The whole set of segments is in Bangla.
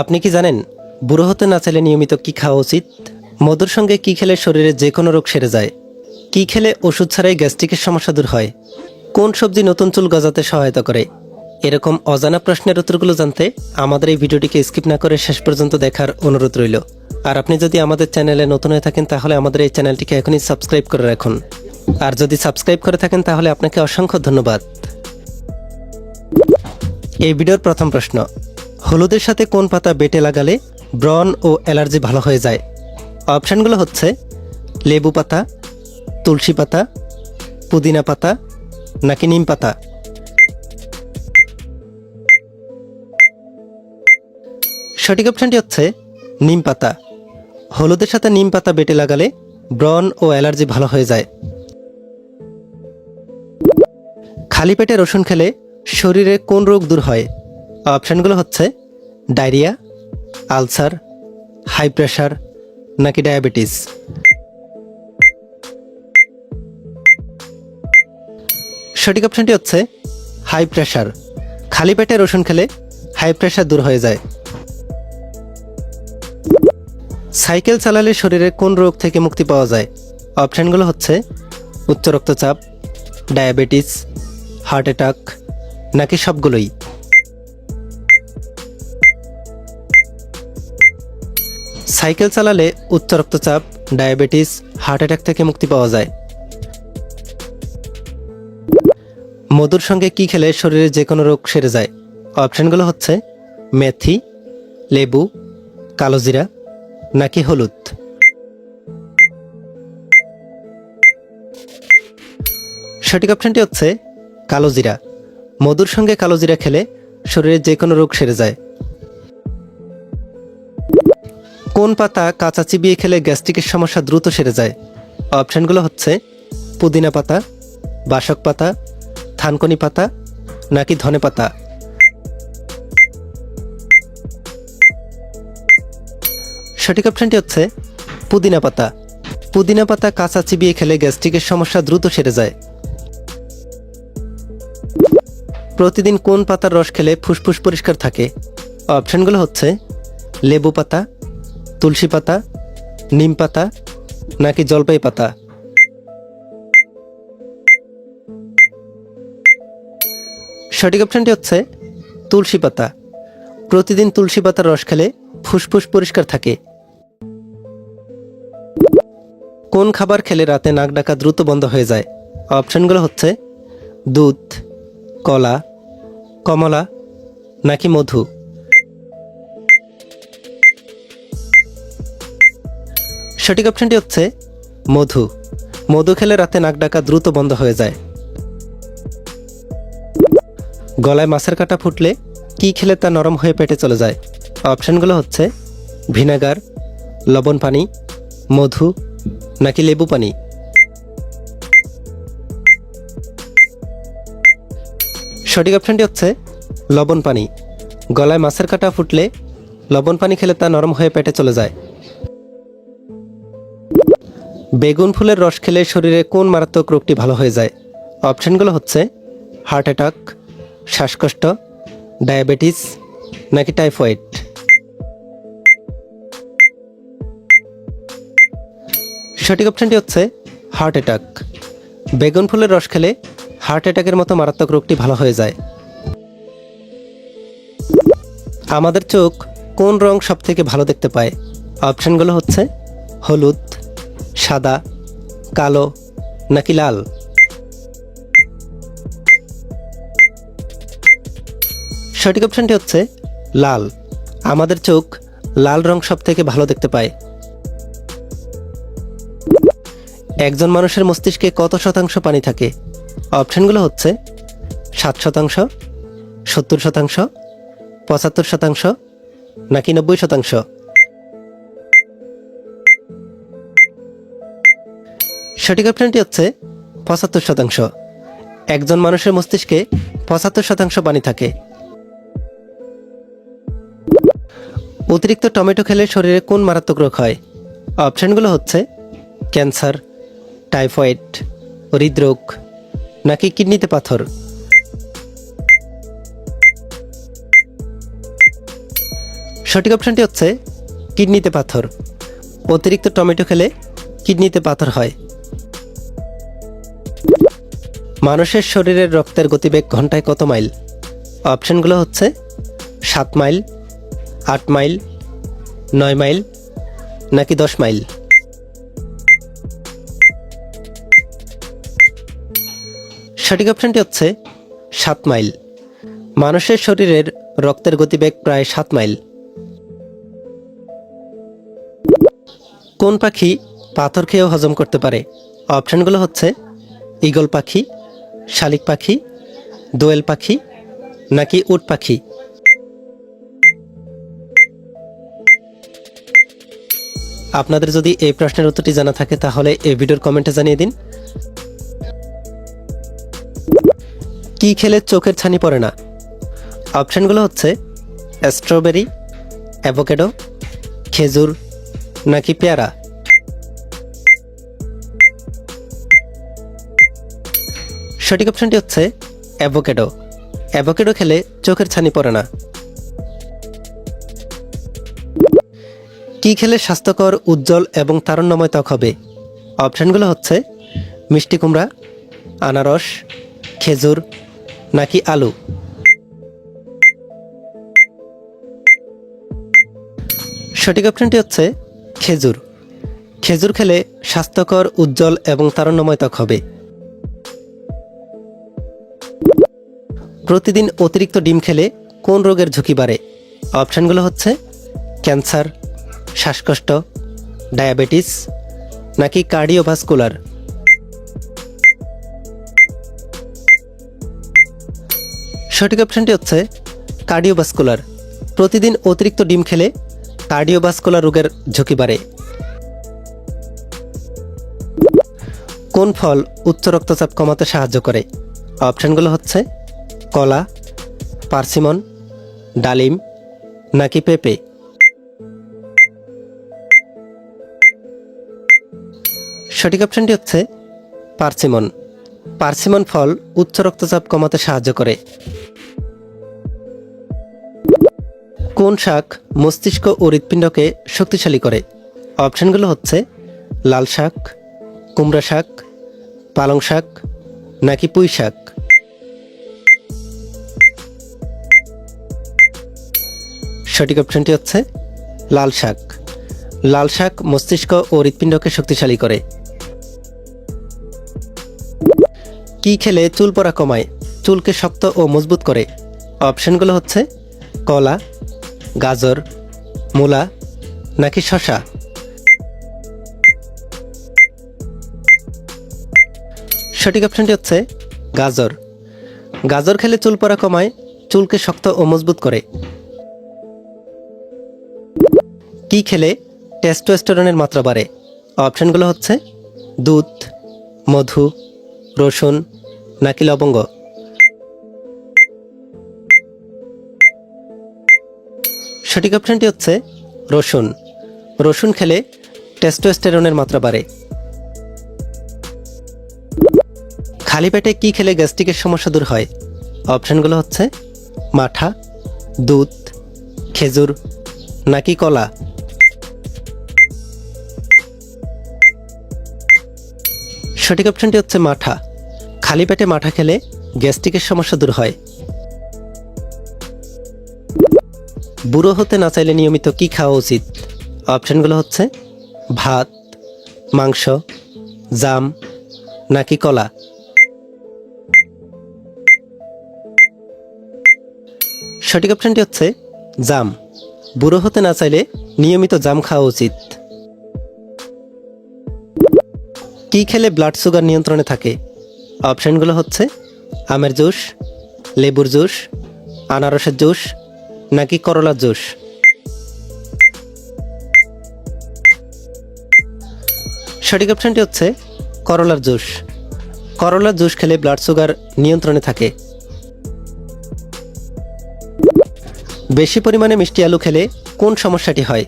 আপনি কি জানেন, বুড়ো হতে না চাইলে নিয়মিত কি খাওয়া উচিত? মধুর সঙ্গে কি খেলে শরীরে যে কোনো রোগ সেরে যায়? কি খেলে ওষুধ ছাড়াই গ্যাস্ট্রিকের সমস্যা দূর হয়? কোন সবজি নতুন চুল গজাতে সহায়তা করে? এরকম অজানা প্রশ্নের উত্তরগুলো জানতে আমাদের এই ভিডিওটিকে স্কিপ না করে শেষ পর্যন্ত দেখার অনুরোধ রইল। আর আপনি যদি আমাদের চ্যানেলে নতুন হয়ে থাকেন, তাহলে আমাদের এই চ্যানেলটিকে এখনই সাবস্ক্রাইব করে রাখুন। আর যদি সাবস্ক্রাইব করে থাকেন, তাহলে আপনাকে অসংখ্য ধন্যবাদ। এই ভিডিওর প্রথম প্রশ্ন হলুদের সাথে কোন পাতা বেটে লাগালে ব্রণ ও অ্যালার্জি ভালো হয়ে যায়? অপশানগুলো হচ্ছে লেবু পাতা, তুলসী পাতা, পুদিনা পাতা নাকি নিম পাতা? সঠিক অপশানটি হচ্ছে নিম পাতা। হলুদের সাথে নিম পাতা বেটে লাগালে ব্রণ ও অ্যালার্জি ভালো হয়ে যায়। খালি পেটে রসুন খেলে শরীরে কোন রোগ দূর হয়? অপশানগুলো হচ্ছে ডায়রিয়া, আলসার, হাই প্রেশার নাকি ডায়াবেটিস। সঠিক অপশানটি হচ্ছে হাই প্রেশার। খালি পেটে রসুন খেলে হাই প্রেশার দূর হয়ে যায়। সাইকেল চালালে শরীরে কোন রোগ থেকে মুক্তি পাওয়া যায়? অপশানগুলো হচ্ছে উচ্চ রক্তচাপ, ডায়াবেটিস, হার্ট অ্যাটাক নাকি সবগুলোই। সাইকেল চালালে উচ্চ রক্তচাপ, ডায়াবেটিস, হার্ট অ্যাটাক থেকে মুক্তি পাওয়া যায়। মধুর সঙ্গে কি খেলে শরীরে যে কোনো রোগ সেরে যায়? অপশানগুলো হচ্ছে মেথি, লেবু কালোজিরা নাকি হলুদ। সঠিক অপশানটি হচ্ছে কালোজিরা মধুর সঙ্গে কালোজিরা খেলে শরীরে যে কোনো রোগ সেরে যায়। কোন পাতা কাঁচা চিবিয়ে খেলে গ্যাস্ট্রিকের সমস্যা দ্রুত সেরে যায়? অপশানগুলো হচ্ছে, পুদিনা পাতা, বাসক পাতা, থানকনি পাতা, নাকি ধনে পাতা? সঠিক অপশানটি হচ্ছে, পুদিনা পাতা। পুদিনা পাতা কাঁচা চিবিয়ে খেলে গ্যাস্ট্রিকের সমস্যা দ্রুত সেরে যায়। প্রতিদিন কোন পাতার রস খেলে ফুসফুস পরিষ্কার থাকে? অপশানগুলো হচ্ছে, লেবু পাতা তুলসী পাতা, নিম পাতা, নাকি জলপাই পাতা? সঠিক অপশানটি হচ্ছে তুলসী পাতা। প্রতিদিন তুলসী পাতার রস খেলে ফুসফুস পরিষ্কার থাকে। কোন খাবার খেলে রাতে নাক ডাকা দ্রুত বন্ধ হয়ে যায়? অপশানগুলো হচ্ছে দুধ, কলা, কমলা, নাকি মধু? সঠিক অপশনটি হচ্ছে মধু। মধু খেলে রাতে নাক ডাকা দ্রুত বন্ধ হয়ে যায়। গলায় মাছের কাটা ফুটলে কি খেলে তা নরম হয়ে পেটে চলে যায়? অপশনগুলো হচ্ছে ভিনেগার, লবণ পানি, মধু, নাকি লেবু পানি। সঠিক অপশনটি হচ্ছে লবণ পানি। গলায় মাছের কাটা ফুটলে লবণ পানি খেলে তা নরম হয়ে পেটে চলে যায়। বেগুন ফুলের রস খেলে শরীরে কোন মারাত্মক রোগটি ভালো হয়ে যায়? অপশানগুলো হচ্ছে, হার্ট অ্যাটাক, শ্বাসকষ্ট, ডায়াবেটিস নাকি টাইফয়েড? সঠিক অপশনটি হচ্ছে, হার্ট অ্যাটাক। বেগুন ফুলের রস খেলে হার্ট অ্যাটাকের মতো মারাত্মক রোগটি ভালো হয়ে যায়। আমাদের চোখ কোন রং সব থেকে ভালো দেখতে পায়? অপশানগুলো হচ্ছে, হলুদ সাদা, কালো নাকি লাল? সঠিক অপশনটি হচ্ছে লাল। আমাদের চোখ লাল রং সব থেকে ভালো দেখতে পায়। একজন মানুষের মস্তিষ্কে কত শতাংশ পানি থাকে? অপশনগুলো হচ্ছে সাত শতাংশ, সত্তর শতাংশ, পঁচাত্তর শতাংশ নাকি নব্বই শতাংশ? সঠিক অপশনটি হচ্ছে পঁচাত্তর শতাংশ। একজন মানুষের মস্তিষ্কে পঁচাত্তর শতাংশ পানি থাকে। অতিরিক্ত টমেটো খেলে শরীরে কোন মারাত্মক রোগ হয়? অপশনগুলো হচ্ছে ক্যান্সার, টাইফয়েড, হৃদরোগ নাকি কিডনিতে পাথর। সঠিক অপশানটি হচ্ছে কিডনিতে পাথর। অতিরিক্ত টমেটো খেলে কিডনিতে পাথর হয়। মানুষের শরীরের রক্তের গতিবেগ ঘন্টায় কত মাইল? অপশানগুলো হচ্ছে সাত মাইল, আট মাইল, নয় মাইল, নাকি দশ মাইল? সঠিক অপশানটি হচ্ছে সাত মাইল। মানুষের শরীরের রক্তের গতিবেগ প্রায় সাত মাইল। কোন পাখি পাথর খেয়েও হজম করতে পারে? অপশানগুলো হচ্ছে ঈগল পাখি শালিক পাখি, দোয়েল পাখি নাকি উট পাখি? আপনাদের যদি এই প্রশ্নের উত্তরটি জানা থাকে তাহলে এই ভিডিওর কমেন্টে জানিয়ে দিন। কি খেলে চোখের ছানি পড়ে না? অপশানগুলো হচ্ছে স্ট্রবেরি, অ্যাভোকেডো, খেজুর নাকি পেয়ারা? সঠিক অপশনটি হচ্ছে অ্যাভোকেডো। অ্যাভোকেডো খেলে চোখের ছানি পড়ে না। কি খেলে স্বাস্থ্যকর, উজ্জ্বল এবং তারুণ্যময় ত্বক হবে? অপশানগুলো হচ্ছে মিষ্টি কুমড়া, আনারস, খেজুর নাকি আলু? সঠিক অপশনটি হচ্ছে খেজুর। খেজুর খেলে স্বাস্থ্যকর, উজ্জ্বল এবং তারুণ্যময় ত্বক হবে। প্রতিদিন অতিরিক্ত ডিম খেলে কোন রোগের ঝুঁকি বাড়ে? অপশানগুলো হচ্ছে ক্যান্সার, শ্বাসকষ্ট, ডায়াবেটিস নাকি কার্ডিওভাস্কুলার। সঠিক অপশানটি হচ্ছে কার্ডিওভাস্কুলার। প্রতিদিন অতিরিক্ত ডিম খেলে কার্ডিওভাস্কুলার রোগের ঝুঁকি বাড়ে। কোন ফল উচ্চ রক্তচাপ কমাতে সাহায্য করে? অপশানগুলো হচ্ছে কলা, পার্সিমন, ডালিম নাকি পেঁপে? সঠিক অপশানটি হচ্ছে পার্সিমন। পার্সিমন ফল উচ্চ রক্তচাপ কমাতে সাহায্য করে। কোন শাক মস্তিষ্ক ও হৃৎপিণ্ডকে শক্তিশালী করে? অপশানগুলো হচ্ছে লাল শাক, কুমড়া শাক, পালং শাক নাকি পুঁই শাক? সঠিক অপশনটি হচ্ছে লাল শাক। লাল শাক মস্তিষ্ক ও হৃৎপিণ্ডকে শক্তিশালী করে। কি খেলে চুল পড়া কমায়, চুলকে শক্ত ও মজবুত করে? অপশনগুলো হচ্ছে কলা, গাজর, মূলা নাকি শশা সঠিক অপশনটি হচ্ছে গাজর। গাজর খেলে চুল পড়া কমায়, চুলকে শক্ত ও মজবুত করে। কি খেলে টেস্টোস্টেরনের মাত্রা বাড়ে? অপশানগুলো হচ্ছে দুধ, মধু, রসুন নাকি লবঙ্গ। সঠিক অপশনটি হচ্ছে রসুন। রসুন খেলে টেস্টোস্টেরনের মাত্রা বাড়ে। খালি পেটে কি খেলে গ্যাস্ট্রিকের সমস্যা দূর হয়? অপশানগুলো হচ্ছে মাঠা, দুধ, খেজুর নাকি কলা। সঠিক অপশনটি হচ্ছে মাঠা। খালি পেটে মাঠা খেলে গ্যাস্ট্রিকের সমস্যা দূর হয়। বুড়ো হতে না চাইলে নিয়মিত কি খাওয়া উচিত? অপশানগুলো হচ্ছে ভাত, মাংস, জাম নাকি কলা। সঠিক অপশনটি হচ্ছে জাম। বুড়ো হতে না চাইলে নিয়মিত জাম খাওয়া উচিত। কি খেলে ব্লাড সুগার নিয়ন্ত্রণে থাকে? অপশানগুলো হচ্ছে আমের জুস, লেবুর জুস, আনারসের জুস, নাকি করলার জুস। সঠিক অপশানটি হচ্ছে করলার জুস। করলার জুস খেলে ব্লাড সুগার নিয়ন্ত্রণে থাকে। বেশি পরিমাণে মিষ্টি আলু খেলে কোন সমস্যাটি হয়?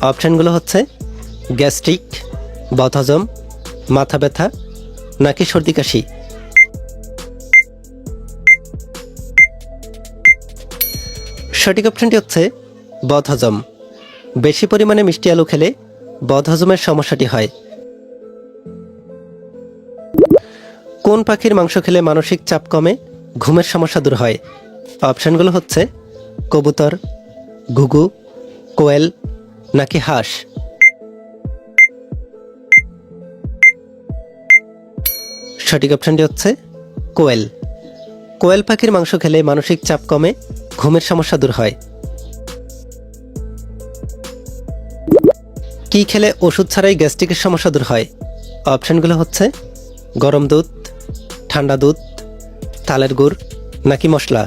অপশানগুলো হচ্ছে গ্যাস্ট্রিক বদহজম মাথা ব্যথা, নাকি সর্দি কাশি? সঠিক অপশনটি হচ্ছে বদহজম। বেশি পরিমাণে মিষ্টি আলু খেলে বদহজমের সমস্যাটি হয়। কোন পাখির মাংস খেলে মানসিক চাপ কমে, ঘুমের সমস্যা দূর হয়? অপশানগুলো হচ্ছে কবুতর, ঘুঘু, কোয়েল, নাকি হাঁস? সঠিক অপশানটি হচ্ছে কোয়েল। কোয়েল পাখির মাংস খেলে মানসিক চাপ কমে, ঘুমের সমস্যা দূর হয়। কি খেলে ওষুধ ছাড়াই গ্যাস্ট্রিকের সমস্যা দূর হয়? অপশানগুলো হচ্ছে গরম দুধ, ঠান্ডা দুধ, তালের গুড় নাকি মশলা।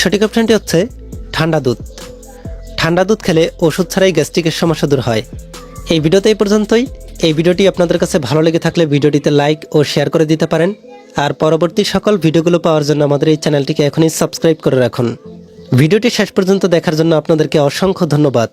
সঠিক অপশানটি হচ্ছে ঠান্ডা দুধ। ঠান্ডা দুধ খেলে ওষুধ ছাড়াই গ্যাস্ট্রিকের সমস্যা দূর হয়। এই ভিডিওতে এই পর্যন্তই। এই ভিডিওটি আপনাদের কাছে ভালো লেগে থাকলে ভিডিওটিতে লাইক ও শেয়ার করে দিতে পারেন। আর পরবর্তী সকল ভিডিওগুলো পাওয়ার জন্য আমাদের এই চ্যানেলটিকে এখনই সাবস্ক্রাইব করে রাখুন। ভিডিওটি শেষ পর্যন্ত দেখার জন্য আপনাদেরকে অসংখ্য ধন্যবাদ।